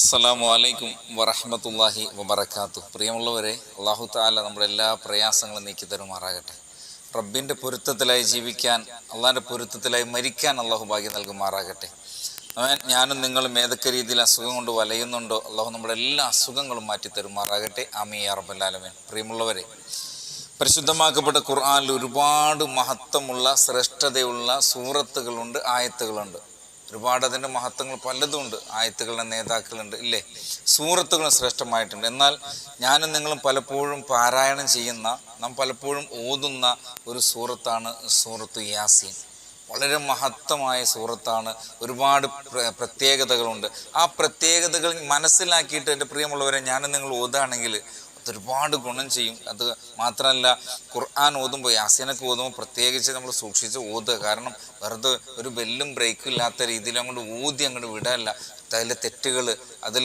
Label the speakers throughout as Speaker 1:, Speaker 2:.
Speaker 1: അസ്സലാമു അലൈക്കും വറഹമത്തല്ലാഹി വബർക്കാത്തു പ്രിയമുള്ളവരെ അള്ളാഹു താല നമ്മുടെ എല്ലാ പ്രയാസങ്ങളും നീക്കി തരുമാറാകട്ടെ. റബ്ബിന്റെ പൊരുത്തത്തിലായി ജീവിക്കാൻ അള്ളാഹിന്റെ പൊരുത്തത്തിലായി മരിക്കാൻ അള്ളാഹു ഭാഗ്യം നൽകുമാറാകട്ടെ. ഞാനും നിങ്ങളും ഏതൊക്കെ രീതിയിൽ അസുഖം കൊണ്ട് വലയുന്നുണ്ടോ അള്ളാഹു നമ്മുടെ എല്ലാ അസുഖങ്ങളും മാറ്റി തരുമാറാകട്ടെ. അമീ അറബല്ലാലമൻ പ്രിയമുള്ളവരെ പരിശുദ്ധമാക്കപ്പെട്ട ഖുർആാനിൽ ഒരുപാട് മഹത്വമുള്ള ശ്രേഷ്ഠതയുള്ള സൂറത്തുകളുണ്ട് ആയത്തുകളുണ്ട്. ഒരുപാട് അതിന്റെ മഹത്വങ്ങൾ പലതുമുണ്ട് ആയത്തുകളുടെ നേതാക്കളുണ്ട്. ഇല്ലേ? സൂറത്തുകളും ശ്രേഷ്ഠമായിട്ടുണ്ട്. എന്നാൽ ഞാനും നിങ്ങളും പലപ്പോഴും പാരായണം ചെയ്യുന്ന നാം പലപ്പോഴും ഓതുന്ന ഒരു സൂറത്താണ് സൂറത്ത് യാസീൻ. വളരെ മഹത്വമായ സൂറത്താണ്. ഒരുപാട് പ്ര- പ്രത്യേകതകളുണ്ട്. ആ പ്രത്യേകതകൾ മനസ്സിലാക്കിയിട്ട് എന്റെ പ്രിയമുള്ളവരെ ഞാനും നിങ്ങൾ ഓതുകയാണെങ്കിൽ അതൊരുപാട് ഗുണം ചെയ്യും. അത് മാത്രമല്ല ഖുർആൻ ഓതുമ്പോൾ യാസീനൊക്കെ ഓതുമ്പോൾ പ്രത്യേകിച്ച് നമ്മൾ സൂക്ഷിച്ച് ഓതുക. കാരണം വെറുതെ ഒരു ബെല്ലും ബ്രേക്കും ഇല്ലാത്ത രീതിയിൽ അങ്ങോട്ട് ഊതി അങ്ങോട്ട് വിടാനല്ല അതിലെ തെറ്റുകൾ അതിൽ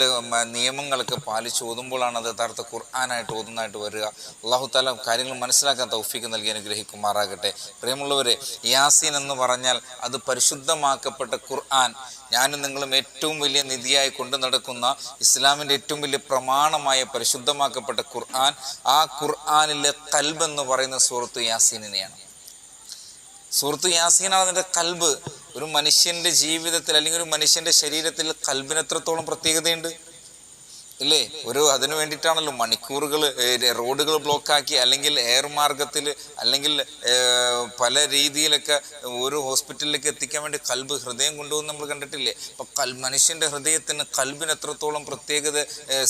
Speaker 1: നിയമങ്ങളൊക്കെ പാലിച്ച് ഓതുമ്പോഴാണ് അത് യഥാർത്ഥ ഖുർആാനായിട്ട് ഓതുന്നതായിട്ട് വരിക. അള്ളാഹു താല കാര്യങ്ങൾ മനസ്സിലാക്കാൻ തൗഫീക്ക് നൽകി അനുഗ്രഹിക്കുമാറാകട്ടെ. പ്രിയമുള്ളവരെ യാസീൻ എന്ന് പറഞ്ഞാൽ അത് പരിശുദ്ധമാക്കപ്പെട്ട ഖുർആൻ. ഞാനും നിങ്ങളും ഏറ്റവും വലിയ നിധിയായി കൊണ്ടു നടക്കുന്ന ഇസ്ലാമിന്റെ ഏറ്റവും വലിയ പ്രമാണമായ പരിശുദ്ധമാക്കപ്പെട്ട ഖുർആൻ ആ ഖുർആാനിലെ കൽബ് എന്ന് പറയുന്ന സൂറത്ത് യാസീനിനെയാണ്. സുഹൃത്ത് യാസീനാണ് അതിന്റെ കൽബ്. ഒരു മനുഷ്യന്റെ ജീവിതത്തിൽ അല്ലെങ്കിൽ ഒരു മനുഷ്യന്റെ ശരീരത്തിൽ കൽബിന് എത്രത്തോളം പ്രത്യേകതയുണ്ട്? ഇല്ലേ? ഒരു അതിനു വേണ്ടിയിട്ടാണല്ലോ മണിക്കൂറുകൾ റോഡുകൾ ബ്ലോക്കാക്കി അല്ലെങ്കിൽ എയർ മാർഗത്തിൽ അല്ലെങ്കിൽ പല രീതിയിലൊക്കെ ഒരു ഹോസ്പിറ്റലിലേക്ക് എത്തിക്കാൻ വേണ്ടി കൽബ് ഹൃദയം കൊണ്ടുവന്ന് നമ്മൾ കണ്ടിട്ടില്ലേ? അപ്പൊ കൽ മനുഷ്യന്റെ ഹൃദയത്തിന് കൽബിന് എത്രത്തോളം പ്രത്യേകത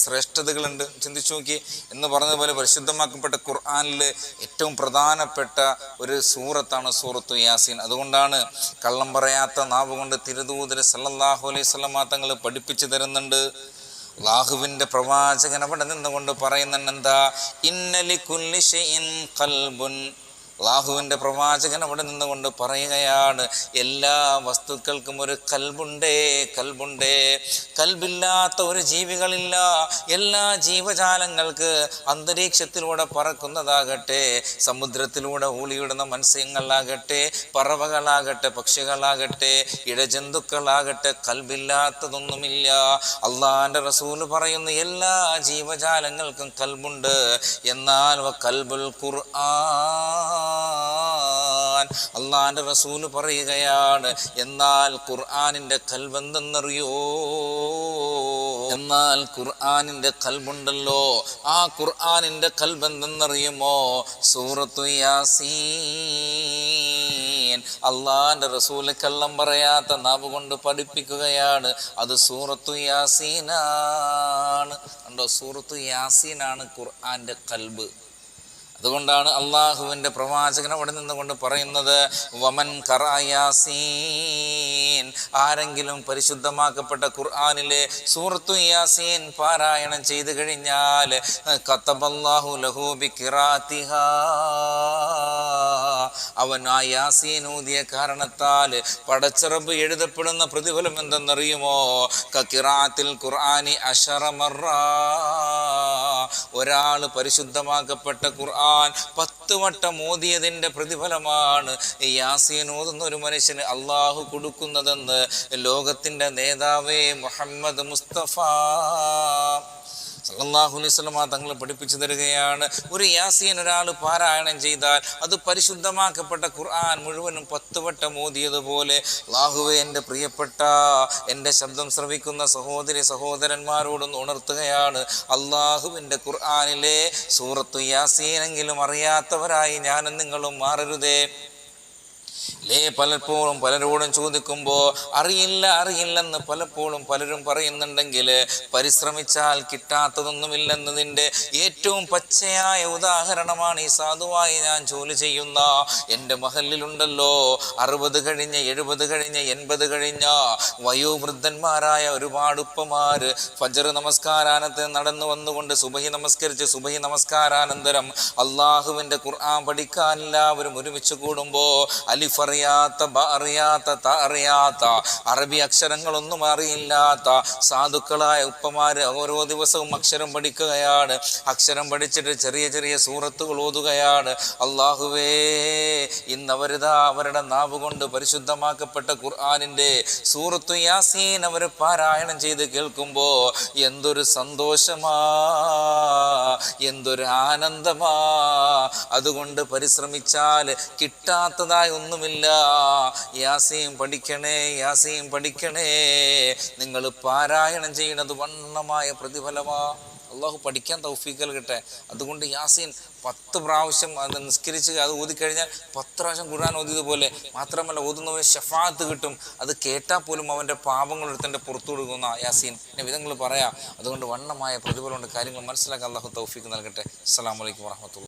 Speaker 1: ശ്രേഷ്ഠതകളുണ്ട്? ചിന്തിച്ചു നോക്കി. എന്ന് പറഞ്ഞതുപോലെ പരിശുദ്ധമാക്കപ്പെട്ട ഖുർആാനിൽ ഏറ്റവും പ്രധാനപ്പെട്ട ഒരു സൂറത്താണ് സൂറത്തു യാസീൻ. അതുകൊണ്ടാണ് കള്ളം പറയാത്ത നാവ് കൊണ്ട് തിരുദൂതര് സല്ലല്ലാഹു അലൈഹി സ്വലമാ തങ്ങൾ പഠിപ്പിച്ചു തരുന്നുണ്ട്. അള്ളാഹുവിന്റെ പ്രവാചകൻ അവിടെ നിന്നുകൊണ്ട് പറയുന്നുണ്ട് ഇന്നലി കുല്ലി കൽബുൻ അള്ളാഹുവിന്റെ പ്രവാചകൻ അവിടെ നിന്നുകൊണ്ട് പറയുകയാണ് എല്ലാ വസ്തുക്കൾക്കും ഒരു കൽബുണ്ടേ കൽബുണ്ടേ. കൽബില്ലാത്ത ഒരു ജീവികളില്ല. എല്ലാ ജീവജാലങ്ങൾക്ക് അന്തരീക്ഷത്തിലൂടെ പറക്കുന്നതാകട്ടെ സമുദ്രത്തിലൂടെ ഊളിയിടുന്ന മത്സ്യങ്ങളാകട്ടെ പറവകളാകട്ടെ പക്ഷികളാകട്ടെ ഇഴജന്തുക്കളാകട്ടെ കൽബില്ലാത്തതൊന്നുമില്ല. അള്ളാഹാന്റെ റസൂൽ പറയുന്ന എല്ലാ ജീവജാലങ്ങൾക്കും കൽബുണ്ട്. എന്നാൽ കൽബുൽ ഖുർആൻ. അള്ളാന്റെ റസൂൽ പറയുകയാണ് എന്നാൽ ഖുർആാനിന്റെ കൽവെന്തെന്നറിയോ? എന്നാൽ ഖുർആാനിന്റെ കൽബുണ്ടല്ലോ ആ ഖുർആാനിന്റെ കൽബെന്തെന്നറിയുമോ സൂറത്തു യാസീൻ. അള്ളാന്റെ റസൂൽ കള്ളം പറയാത്ത നാവ് കൊണ്ട് പഠിപ്പിക്കുകയാണ്. അത് സൂറത്തു യാസീനാണ്. കണ്ടോ സൂറത്തു യാസീനാണ് ഖുർആാന്റെ കൽബ്. അതുകൊണ്ടാണ് അള്ളാഹുവിന്റെ പ്രവാചകൻ അവിടെ നിന്നുകൊണ്ട് പറയുന്നത് വമൻ യാസീൻ. ആരെങ്കിലും പരിശുദ്ധമാക്കപ്പെട്ട ഖുർആാനിലെ സൂറത്തു യാസീൻ പാരായണം ചെയ്തു കഴിഞ്ഞാൽ കത്തബല്ലാഹു ലഹൂബി കിറാത്തിഹ അവൻ ആ യാസീൻ ഊതിയ കാരണത്താൽ പടച്ചിറമ്പ് എഴുതപ്പെടുന്ന പ്രതിഫലം എന്തെന്നറിയുമോ? കക്കിറാത്തിൽ ഖുർആാനി അഷറമറ ഒരാൾ പരിശുദ്ധമാക്കപ്പെട്ട ഖുർആൻ പത്ത് വട്ടം ഓതിയതിന്റെ പ്രതിഫലമാണ്. യാസീൻ ഓതുന്ന ഒരു മനുഷ്യന് അള്ളാഹു കൊടുക്കുന്നതെന്ന് ലോകത്തിന്റെ നേതാവേ മുഹമ്മദ് മുസ്തഫ. സല്ലല്ലാഹു അലൈഹി വസല്ലമ തങ്ങൾ പഠിപ്പിച്ചു തരികയാണ്. ഒരു യാസീൻ ഒരാൾ പാരായണം ചെയ്താൽ അത് പരിശുദ്ധമാക്കപ്പെട്ട ഖുർആൻ മുഴുവനും പത്ത് വട്ടം ഓതിയതുപോലെ അള്ളാഹുവെ എന്റെ പ്രിയപ്പെട്ട എന്റെ ശബ്ദം ശ്രവിക്കുന്ന സഹോദരി സഹോദരന്മാരോടൊന്ന് ഉണർത്തുകയാണ്. അള്ളാഹുവിന്റെ ഖുർആാനിലെ സൂറത്തു യാസീനെങ്കിലും അറിയാത്തവരായി ഞാനും നിങ്ങളും മാറരുതേ. ലേ പലപ്പോഴും പലരോടും ചോദിക്കുമ്പോൾ അറിയില്ല അറിയില്ലെന്ന് പലപ്പോഴും പലരും പറയുന്നുണ്ടെങ്കിൽ പരിശ്രമിച്ചാൽ കിട്ടാത്തതൊന്നുമില്ലെന്നതിന്റെ ഏറ്റവും പച്ചയായ ഉദാഹരണമാണ് ഈ സാധുവായി ഞാൻ ജോലി ചെയ്യുന്ന. എന്റെ മഹലിലുണ്ടല്ലോ അറുപത് കഴിഞ്ഞ് എഴുപത് കഴിഞ്ഞ് എൺപത് കഴിഞ്ഞ വയോവൃദ്ധന്മാരായ ഒരുപാട് ഉപ്പമാര് ഫജർ നമസ്കാരാനത്ത് നടന്നു വന്നുകൊണ്ട് സുബഹി നമസ്കരിച്ച് സുബഹി നമസ്കാരാനന്തരം അള്ളാഹുവിന്റെ ഖുർആൻ പഠിക്കാൻ എല്ലാവരും ഒരുമിച്ച് കൂടുമ്പോൾ അലിഫ് അറിയാത്ത ബ അറിയാത്ത ത അറിയാത്ത അറബി അക്ഷരങ്ങളൊന്നും അറിയില്ലാത്ത സാധുക്കളായ ഉപ്പമാര് ഓരോ ദിവസവും അക്ഷരം പഠിക്കുകയാണ്. അക്ഷരം പഠിച്ചിട്ട് ചെറിയ ചെറിയ സൂറത്തുകൾ ഓതുകയാണ്. അള്ളാഹുവേ ഇന്ന് അവരിതാ അവരുടെ നാവ് കൊണ്ട് പരിശുദ്ധമാക്കപ്പെട്ട ഖുർആാനിന്റെ സൂറത്തു യാസീൻ അവർ പാരായണം ചെയ്ത് കേൾക്കുമ്പോൾ എന്തൊരു സന്തോഷമാ എന്തൊരു ആനന്ദമാ. അതുകൊണ്ട് പരിശ്രമിച്ചാൽ കിട്ടാത്തതായി ഒന്നുമില്ല. യാസീം പഠിക്കണേ യാസീം പഠിക്കണേ. നിങ്ങൾ പാരായണം ചെയ്യുന്നത് വണ്ണമായ പ്രതിഫലമാ. അള്ളാഹു പഠിക്കാൻ തൗഫീക്കൽ കിട്ടെ അതുകൊണ്ട് യാസീൻ പത്ത് പ്രാവശ്യം അത് നിസ്കരിച്ച് അത് ഓതിക്കഴിഞ്ഞാൽ പത്ത് പ്രാവശ്യം ഖുർആൻ ഓതിയതുപോലെ മാത്രമല്ല ഓതുന്നവന് ഷഫാത്ത് കിട്ടും. അത് കേട്ടാൽ പോലും അവന്റെ പാപങ്ങൾ എടുത്തന്റെ പുറത്തു കൊടുക്കുന്ന യാസീൻ. എന്നെ വിധങ്ങൾ പറയാം. അതുകൊണ്ട് വണ്ണമായ പ്രതിഫലമുണ്ട്. കാര്യങ്ങൾ മനസ്സിലാക്കാൻ അള്ളാഹു തൗഫീക്ക് നൽകട്ടെ. അസ്സാം വലൈക്കും വാഹമത്തുള്ള